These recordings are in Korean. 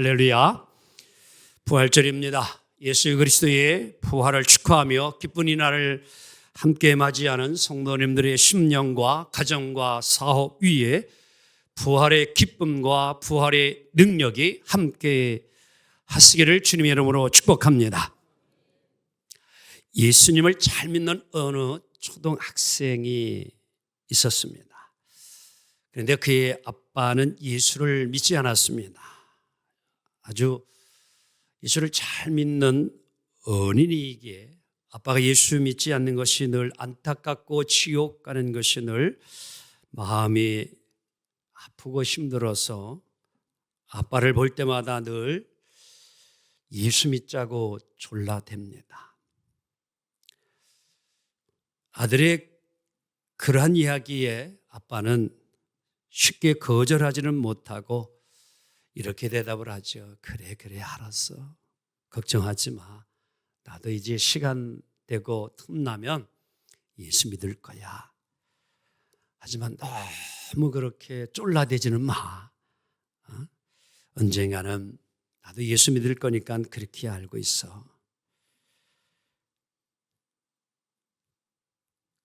할렐루야. 부활절입니다. 예수 그리스도의 부활을 축하하며 기쁜 이날을 함께 맞이하는 성도님들의 심령과 가정과 사업 위에 부활의 기쁨과 부활의 능력이 함께 하시기를 주님의 이름으로 축복합니다. 예수님을 잘 믿는 어느 초등학생이 있었습니다. 그런데 그의 아빠는 예수를 믿지 않았습니다. 아주 예수를 잘 믿는 어린이에게 아빠가 예수 믿지 않는 것이 늘 안타깝고 지옥 가는 것이 늘 마음이 아프고 힘들어서 아빠를 볼 때마다 늘 예수 믿자고 졸라댑니다. 아들의 그러한 이야기에 아빠는 쉽게 거절하지는 못하고 이렇게 대답을 하죠. 그래, 그래, 알았어. 걱정하지 마. 나도 이제 시간 되고 틈나면 예수 믿을 거야. 하지만 너무 그렇게 쫄라대지는 마. 어? 언젠가는 나도 예수 믿을 거니까 그렇게 알고 있어.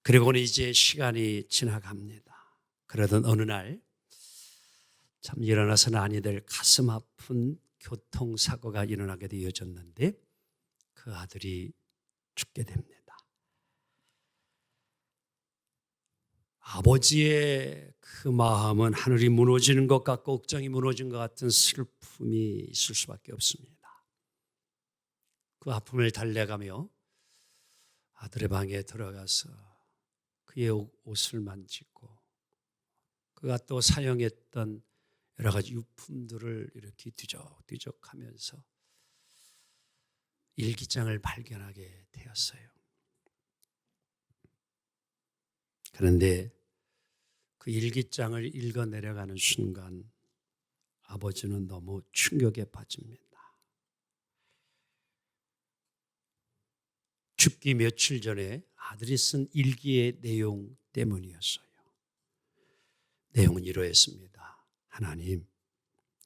그리고는 이제 시간이 지나갑니다. 그러던 어느 날, 참 일어나서는 아니 될 가슴 아픈 교통사고가 일어나게 되어졌는데 그 아들이 죽게 됩니다. 아버지의 그 마음은 하늘이 무너지는 것 같고 옥정이 무너진 것 같은 슬픔이 있을 수밖에 없습니다. 그 아픔을 달래가며 아들의 방에 들어가서 그의 옷을 만지고 그가 또 사용했던 여러 가지 유품들을 이렇게 뒤적뒤적 하면서 일기장을 발견하게 되었어요. 그런데 그 일기장을 읽어 내려가는 순간 아버지는 너무 충격에 빠집니다. 죽기 며칠 전에 아들이 쓴 일기의 내용 때문이었어요. 내용은 이러했습니다. 하나님,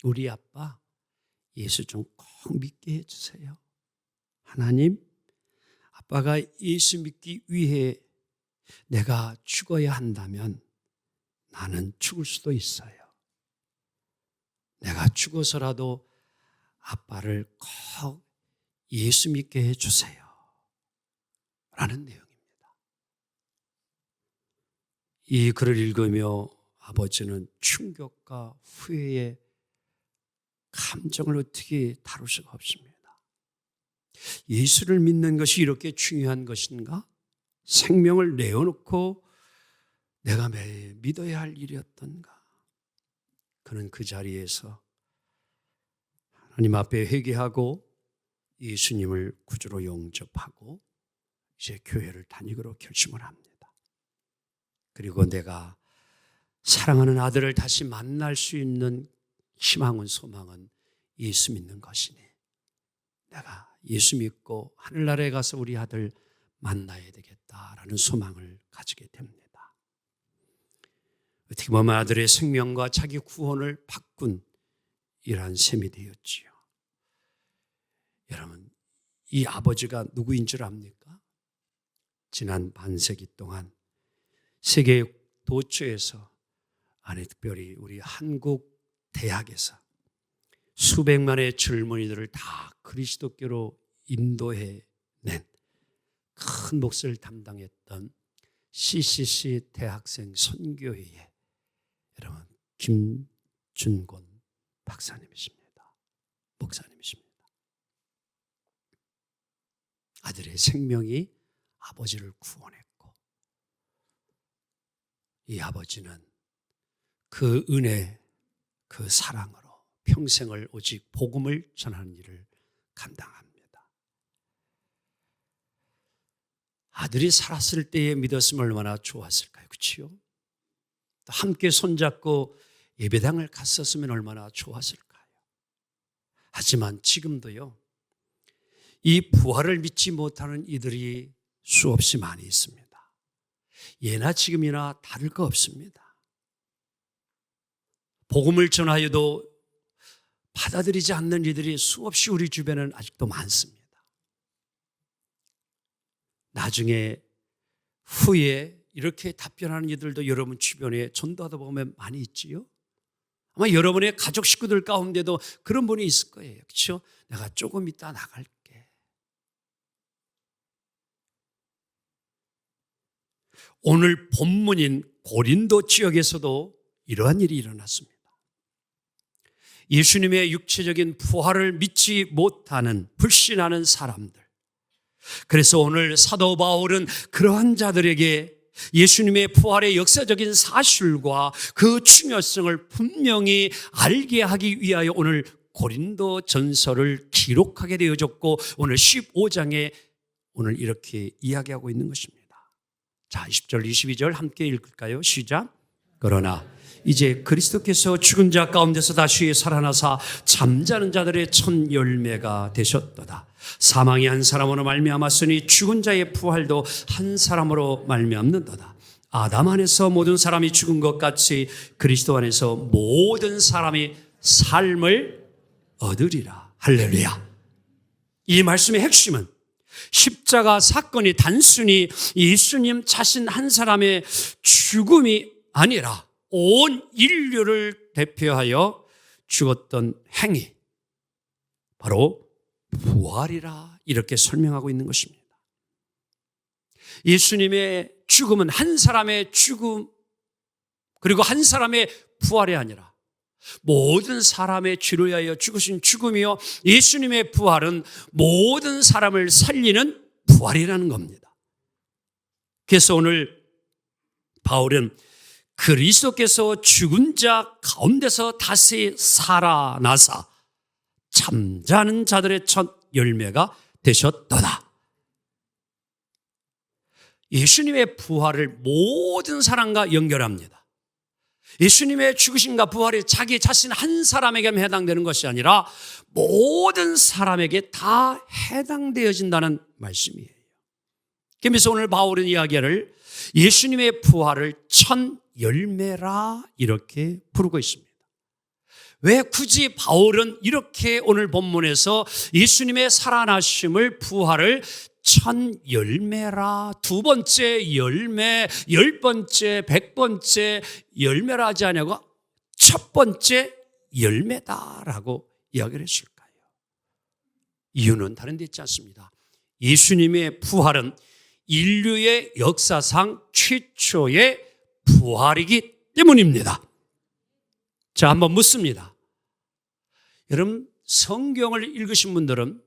우리 아빠 예수 좀 꼭 믿게 해주세요. 하나님, 아빠가 예수 믿기 위해 내가 죽어야 한다면 나는 죽을 수도 있어요. 내가 죽어서라도 아빠를 꼭 예수 믿게 해주세요. 라는 내용입니다. 이 글을 읽으며 아버지는 충격과 후회의 감정을 어떻게 다룰 수가 없습니다. 예수를 믿는 것이 이렇게 중요한 것인가? 생명을 내어놓고 내가 매 믿어야 할 일이었던가? 그는 그 자리에서 하나님 앞에 회개하고 예수님을 구주로 영접하고 이제 교회를 다니기로 결심을 합니다. 그리고 내가 사랑하는 아들을 다시 만날 수 있는 희망은 소망은 예수 믿는 것이니 내가 예수 믿고 하늘나라에 가서 우리 아들 만나야 되겠다라는 소망을 가지게 됩니다. 어떻게 보면 아들의 생명과 자기 구원을 바꾼 이러한 셈이 되었지요. 여러분, 이 아버지가 누구인 줄 압니까? 지난 반세기 동안 세계 도처에서 아니 특별히 우리 한국 대학에서 수백만의 젊은이들을 다 그리스도교로 인도해 낸 큰 몫을 담당했던 CCC 대학생 선교회의 여러분 김준곤 박사님이십니다. 목사님이십니다. 아들의 생명이 아버지를 구원했고 이 아버지는 그 은혜, 그 사랑으로 평생을 오직 복음을 전하는 일을 감당합니다. 아들이 살았을 때에 믿었으면 얼마나 좋았을까요? 그치요? 함께 손잡고 예배당을 갔었으면 얼마나 좋았을까요? 하지만 지금도요, 이 부활을 믿지 못하는 이들이 수없이 많이 있습니다. 예나 지금이나 다를 거 없습니다. 복음을 전하여도 받아들이지 않는 이들이 수없이 우리 주변에는 아직도 많습니다. 나중에 후에 이렇게 답변하는 이들도 여러분 주변에 전도하다 보면 많이 있지요. 아마 여러분의 가족 식구들 가운데도 그런 분이 있을 거예요. 그렇죠? 내가 조금 이따 나갈게. 오늘 본문인 고린도 지역에서도 이러한 일이 일어났습니다. 예수님의 육체적인 부활을 믿지 못하는 불신하는 사람들. 그래서 오늘 사도 바울은 그러한 자들에게 예수님의 부활의 역사적인 사실과 그 중요성을 분명히 알게 하기 위하여 오늘 고린도 전설을 기록하게 되어졌고 오늘 15장에 오늘 이렇게 이야기하고 있는 것입니다. 자, 20절, 22절 함께 읽을까요? 시작. 그러나 이제 그리스도께서 죽은 자 가운데서 다시 살아나사 잠자는 자들의 첫 열매가 되셨도다. 사망이 한 사람으로 말미암았으니 죽은 자의 부활도 한 사람으로 말미암는도다. 아담 안에서 모든 사람이 죽은 것 같이 그리스도 안에서 모든 사람이 삶을 얻으리라. 할렐루야. 이 말씀의 핵심은 십자가 사건이 단순히 예수님 자신 한 사람의 죽음이 아니라 온 인류를 대표하여 죽었던 행위. 바로 부활이라 이렇게 설명하고 있는 것입니다. 예수님의 죽음은 한 사람의 죽음, 그리고 한 사람의 부활이 아니라 모든 사람의 죄로 하여 죽으신 죽음이요. 예수님의 부활은 모든 사람을 살리는 부활이라는 겁니다. 그래서 오늘 바울은 그리스도께서 죽은 자 가운데서 다시 살아나사 잠자는 자들의 첫 열매가 되셨도다. 예수님의 부활을 모든 사람과 연결합니다. 예수님의 죽으심과 부활이 자기 자신 한 사람에게만 해당되는 것이 아니라 모든 사람에게 다 해당되어진다는 말씀이에요. 그래서 오늘 바울은 이야기를 예수님의 부활을 첫 열매라 이렇게 부르고 있습니다. 왜 굳이 바울은 이렇게 오늘 본문에서 예수님의 살아나심을 부활을 첫 열매라 두 번째 열매 열 번째 백 번째 열매라 하지 않냐고 첫 번째 열매다라고 이야기를 했을까요? 이유는 다른 데 있지 않습니다. 예수님의 부활은 인류의 역사상 최초의 부활이기 때문입니다. 자, 한번 묻습니다. 여러분, 성경을 읽으신 분들은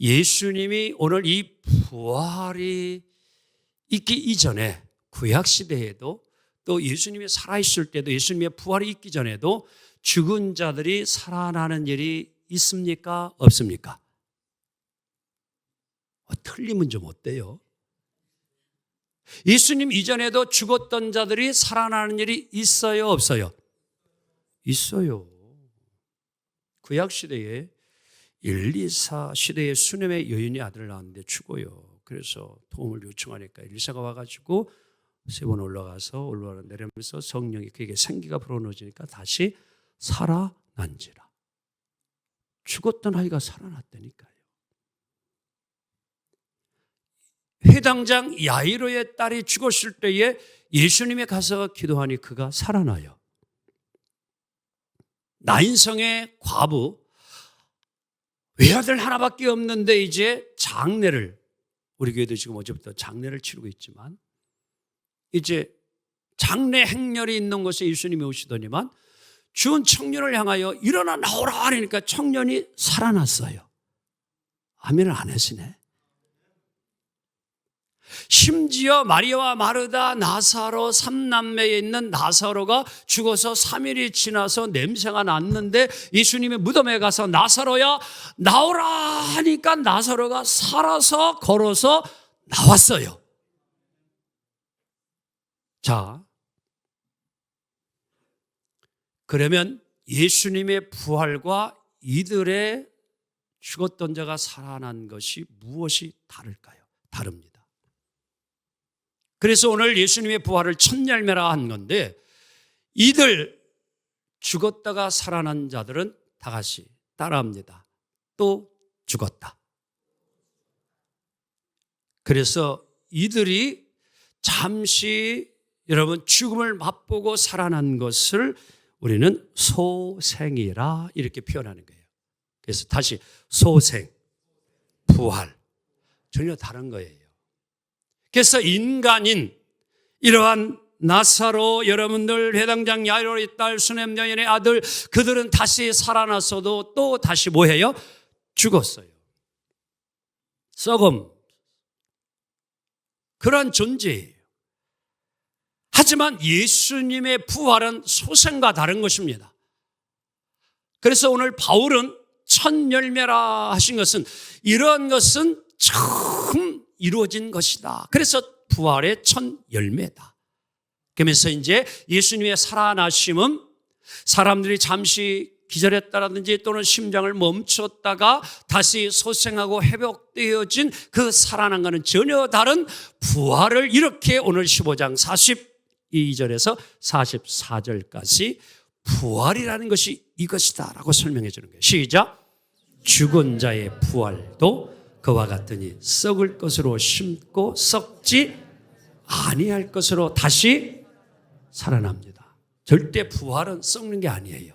예수님이 오늘 이 부활이 있기 이전에 구약시대에도 또 예수님이 살아있을 때도 예수님의 부활이 있기 전에도 죽은 자들이 살아나는 일이 있습니까? 없습니까? 어, 틀리면 좀 어때요? 예수님 이전에도 죽었던 자들이 살아나는 일이 있어요, 없어요? 있어요. 구약 시대에 1, 2, 4 시대에 수넴의 여인이 아들을 낳았는데 죽어요. 그래서 도움을 요청하니까 엘리사가 와가지고 세 번 올라가서 올라가 내려면서 성령이 그에게 생기가 불어넣어지니까 다시 살아난지라. 죽었던 아이가 살아났다니까요. 해당장 야이로의 딸이 죽었을 때에 예수님이 가서 기도하니 그가 살아나요. 나인성의 과부 외아들 하나밖에 없는데 이제 장례를 우리 교회도 지금 어제부터 장례를 치르고 있지만 이제 장례 행렬이 있는 곳에 예수님이 오시더니만 죽은 청년을 향하여 일어나 나오라 하니까 청년이 살아났어요. 아멘을 안 하시네. 심지어 마리아와 마르다 나사로 삼남매에 있는 나사로가 죽어서 3일이 지나서 냄새가 났는데 예수님의 무덤에 가서 나사로야 나오라 하니까 나사로가 살아서 걸어서 나왔어요. 자, 그러면 예수님의 부활과 이들의 죽었던 자가 살아난 것이 무엇이 다를까요? 다릅니다. 그래서 오늘 예수님의 부활을 첫 열매라 한 건데 이들 죽었다가 살아난 자들은 다 같이 따라합니다. 또 죽었다. 그래서 이들이 잠시 여러분 죽음을 맛보고 살아난 것을 우리는 소생이라 이렇게 표현하는 거예요. 그래서 다시 소생, 부활 전혀 다른 거예요. 그래서 인간인 이러한 나사로 여러분들 회당장 야이로의 딸 수냄 여인의 아들 그들은 다시 살아났어도 또 다시 뭐해요? 죽었어요. 썩음 그런 존재예요. 하지만 예수님의 부활은 소생과 다른 것입니다. 그래서 오늘 바울은 첫 열매라 하신 것은 이러한 것은 처음 이루어진 것이다. 그래서 부활의 첫 열매다. 그러면서 이제 예수님의 살아나심은 사람들이 잠시 기절했다라든지 또는 심장을 멈췄다가 다시 소생하고 회복되어진 그 살아난 것은 전혀 다른 부활을 이렇게 오늘 15장 42절에서 44절까지 부활이라는 것이 이것이다 라고 설명해 주는 거예요. 시작. 죽은 자의 부활도 그와 같으니 썩을 것으로 심고 썩지 아니할 것으로 다시 살아납니다. 절대 부활은 썩는 게 아니에요.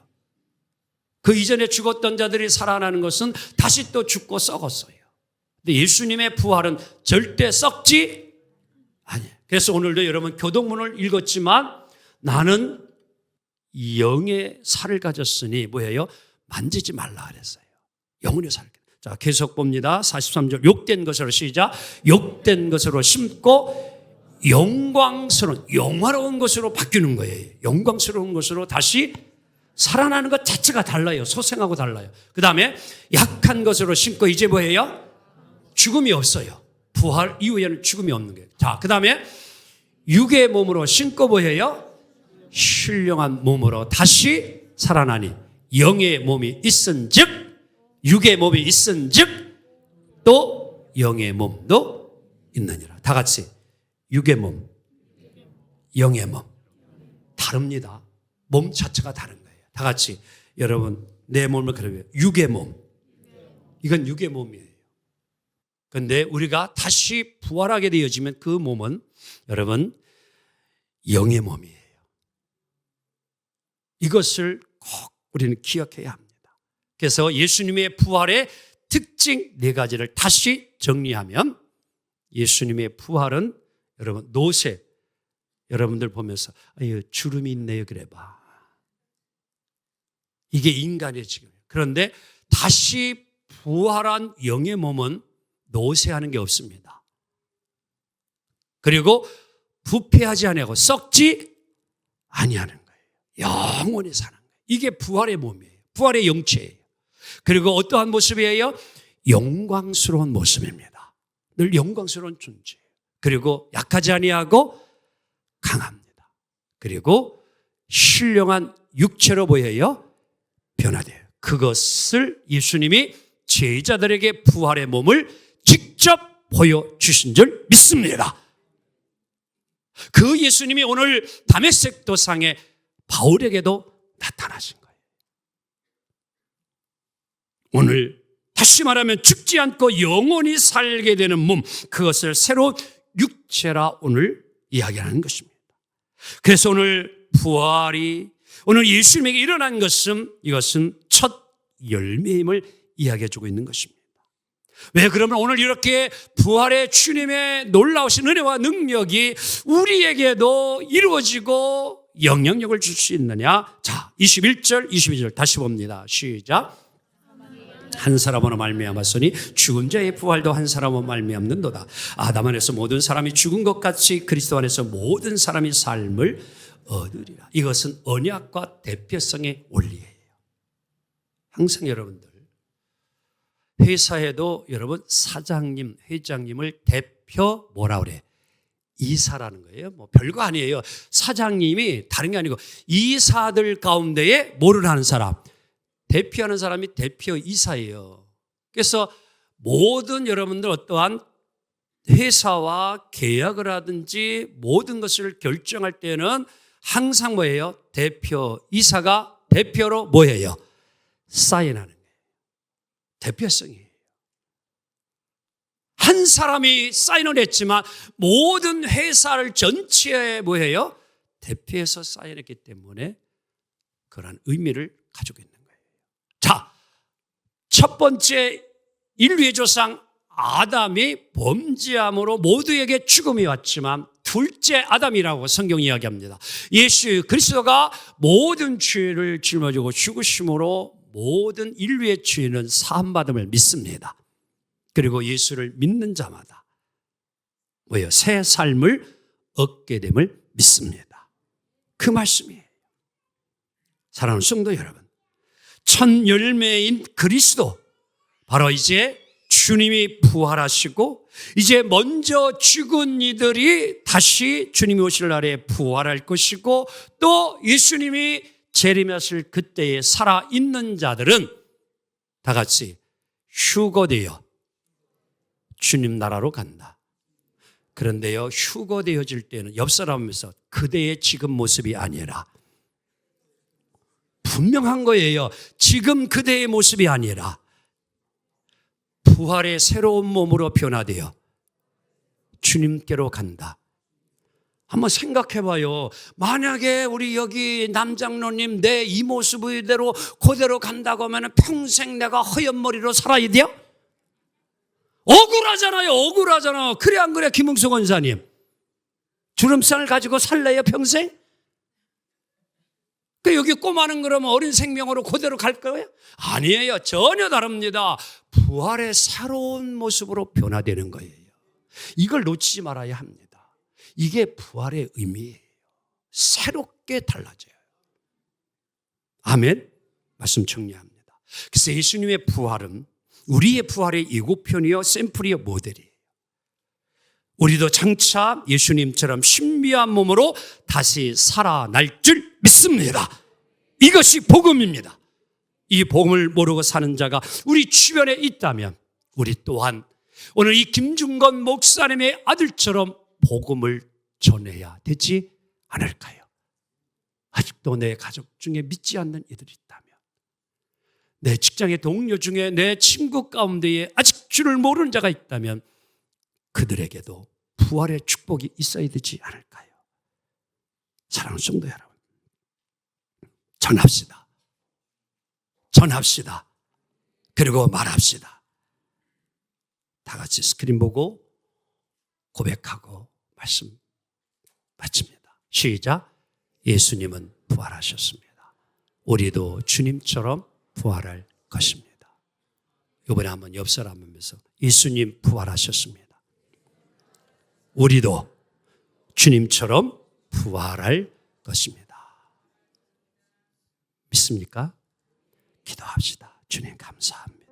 그 이전에 죽었던 자들이 살아나는 것은 다시 또 죽고 썩었어요. 근데 예수님의 부활은 절대 썩지 아니에요. 그래서 오늘도 여러분 교동문을 읽었지만 나는 영의 살을 가졌으니 뭐예요? 만지지 말라 그랬어요. 영혼의 살. 자, 계속 봅니다. 43절. 욕된 것으로 시작. 욕된 것으로 심고 영광스러운, 영화로운 것으로 바뀌는 거예요. 영광스러운 것으로 다시 살아나는 것 자체가 달라요. 소생하고 달라요. 그 다음에 약한 것으로 심고 이제 뭐예요? 죽음이 없어요. 부활 이후에는 죽음이 없는 거예요. 자, 그 다음에 육의 몸으로 심고 뭐예요? 신령한 몸으로 다시 살아나니 영의 몸이 있은 즉, 육의 몸이 있은 즉, 또 영의 몸도 있느니라. 다 같이. 육의 몸, 영의 몸. 다릅니다. 몸 자체가 다른 거예요. 다 같이. 여러분, 내 몸을 그러면 육의 몸. 이건 육의 몸이에요. 근데 우리가 다시 부활하게 되어지면 그 몸은 여러분, 영의 몸이에요. 이것을 꼭 우리는 기억해야 합니다. 그래서 예수님의 부활의 특징 네 가지를 다시 정리하면 예수님의 부활은 여러분 노새 여러분들 보면서 아유 주름이 있네요 그래 봐. 이게 인간의 지금. 그런데 다시 부활한 영의 몸은 노쇠하는 게 없습니다. 그리고 부패하지 아니하고 썩지 아니하는 거예요. 영원히 사는 거예요. 이게 부활의 몸이에요. 부활의 영체예요. 그리고 어떠한 모습이에요? 영광스러운 모습입니다. 늘 영광스러운 존재. 그리고 약하지 아니하고 강합니다. 그리고 신령한 육체로 보여요. 변화돼요. 그것을 예수님이 제자들에게 부활의 몸을 직접 보여주신 줄 믿습니다. 그 예수님이 오늘 다메섹 도상에 바울에게도 나타나신. 오늘 다시 말하면 죽지 않고 영원히 살게 되는 몸, 그것을 새로 육체라 오늘 이야기하는 것입니다. 그래서 오늘 부활이 오늘 예수님에게 일어난 것은 이것은 첫 열매임을 이야기해 주고 있는 것입니다. 왜 그러면 오늘 이렇게 부활의 주님의 놀라우신 은혜와 능력이 우리에게도 이루어지고 영향력을 줄 수 있느냐? 자, 21절, 22절 다시 봅니다. 시작. 한 사람으로 말미암았으니 죽은 자의 부활도 한 사람으로 말미암는도다. 아담 안에서 모든 사람이 죽은 것 같이 그리스도 안에서 모든 사람이 삶을 얻으리라. 이것은 언약과 대표성의 원리예요. 항상 여러분들 회사에도 여러분 사장님, 회장님을 대표 뭐라 그래? 이사라는 거예요. 뭐 별거 아니에요. 사장님이 다른 게 아니고 이사들 가운데에 뭐를 하는 사람? 대표하는 사람이 대표 이사예요. 그래서 모든 여러분들 어떠한 회사와 계약을 하든지 모든 것을 결정할 때는 항상 뭐예요? 대표 이사가 대표로 뭐예요? 사인하는 거예요. 대표성이에요. 한 사람이 사인을 했지만 모든 회사를 전체에 뭐예요? 대표해서 사인했기 때문에 그런 의미를 가지고 있는 첫 번째 인류의 조상 아담이 범죄함으로 모두에게 죽음이 왔지만 둘째 아담이라고 성경 이야기합니다. 예수 그리스도가 모든 죄를 짊어지고 죽으심으로 모든 인류의 죄는 사함받음을 믿습니다. 그리고 예수를 믿는 자마다 뭐요? 새 삶을 얻게 됨을 믿습니다. 그 말씀이에요. 사랑하는 성도 여러분. 첫 열매인 그리스도 바로 이제 주님이 부활하시고 이제 먼저 죽은 이들이 다시 주님이 오실 날에 부활할 것이고 또 예수님이 재림하실 그때에 살아 있는 자들은 다 같이 휴거되어 주님 나라로 간다. 그런데요, 휴거되어질 때는 옆 사람에서 그대의 지금 모습이 아니라 분명한 거예요. 지금 그대의 모습이 아니라 부활의 새로운 몸으로 변화되어 주님께로 간다. 한번 생각해 봐요. 만약에 우리 여기 남장로님 내 이 모습 이대로 그대로 간다고 하면 평생 내가 허연 머리로 살아야 돼요? 억울하잖아요. 억울하잖아. 그래 안 그래 김웅수 원사님? 주름살을 가지고 살래요 평생? 그 여기 꼬마는 그러면 어린 생명으로 그대로 갈 거예요? 아니에요. 전혀 다릅니다. 부활의 새로운 모습으로 변화되는 거예요. 이걸 놓치지 말아야 합니다. 이게 부활의 의미예요. 새롭게 달라져요. 아멘. 말씀 정리합니다. 그래서 예수님의 부활은 우리의 부활의 예고편이요, 샘플이요, 모델이에요. 우리도 장차 예수님처럼 신비한 몸으로 다시 살아날 줄 믿습니다. 이것이 복음입니다. 이 복음을 모르고 사는 자가 우리 주변에 있다면 우리 또한 오늘 이 김중건 목사님의 아들처럼 복음을 전해야 되지 않을까요? 아직도 내 가족 중에 믿지 않는 이들이 있다면 내 직장의 동료 중에 내 친구 가운데에 아직 주를 모르는 자가 있다면 그들에게도 부활의 축복이 있어야 되지 않을까요? 사랑하는 성도 여러분. 전합시다. 전합시다. 그리고 말합시다. 다 같이 스크린 보고 고백하고 말씀 마칩니다. 시작. 예수님은 부활하셨습니다. 우리도 주님처럼 부활할 것입니다. 이번에 한번 옆 사람 하면서 예수님 부활하셨습니다. 우리도 주님처럼 부활할 것입니다. 믿습니까? 기도합시다. 주님 감사합니다.